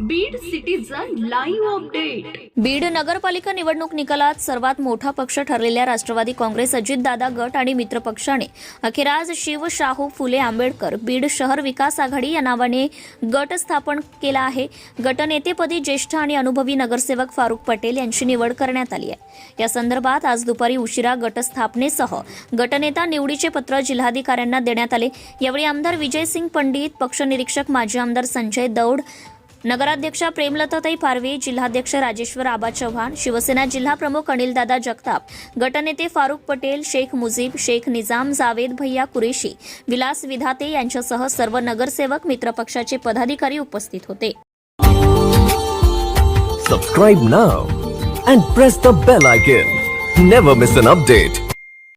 Beed citizen live update Beed नगरपालिका निवडणूक निकालात सर्वात मोठा पक्ष ठरलेल्या राष्ट्रवादी काँग्रेस अजितदादा गट आणि मित्र पक्षाने अखेर आज शिव शाहू फुले आंबेडकर बीड शहर विकास आघाडी या नावाने गट स्थापन केला आहे. गटनेतेपदी ज्येष्ठ आणि अनुभवी नगरसेवक फारुख पटेल यांची निवड करण्यात आली आहे. या संदर्भात आज दुपारी उशिरा गटस्थापनेसह गटनेता निवडीचे पत्र जिल्हाधिकाऱ्यांना देण्यात आले. यावेळी आमदार विजयसिंग पंडित पक्षनिरीक्षक माजी आमदार संजय दौड नगराध्यक्षा प्रेमलताताई पारवे जिल्हाध्यक्ष राजेश्वर आबा चव्हाण शिवसेना जिल्हा प्रमुख अनिलदादा जगताप गटनेते फारुख पटेल शेख मुजीब शेख निजाम जावेद भैया कुरेशी विलास विधाते यांच्यासह सर्व नगरसेवक मित्रपक्षाचे पदाधिकारी उपस्थित होते. Subscribe now and press the bell icon never miss an update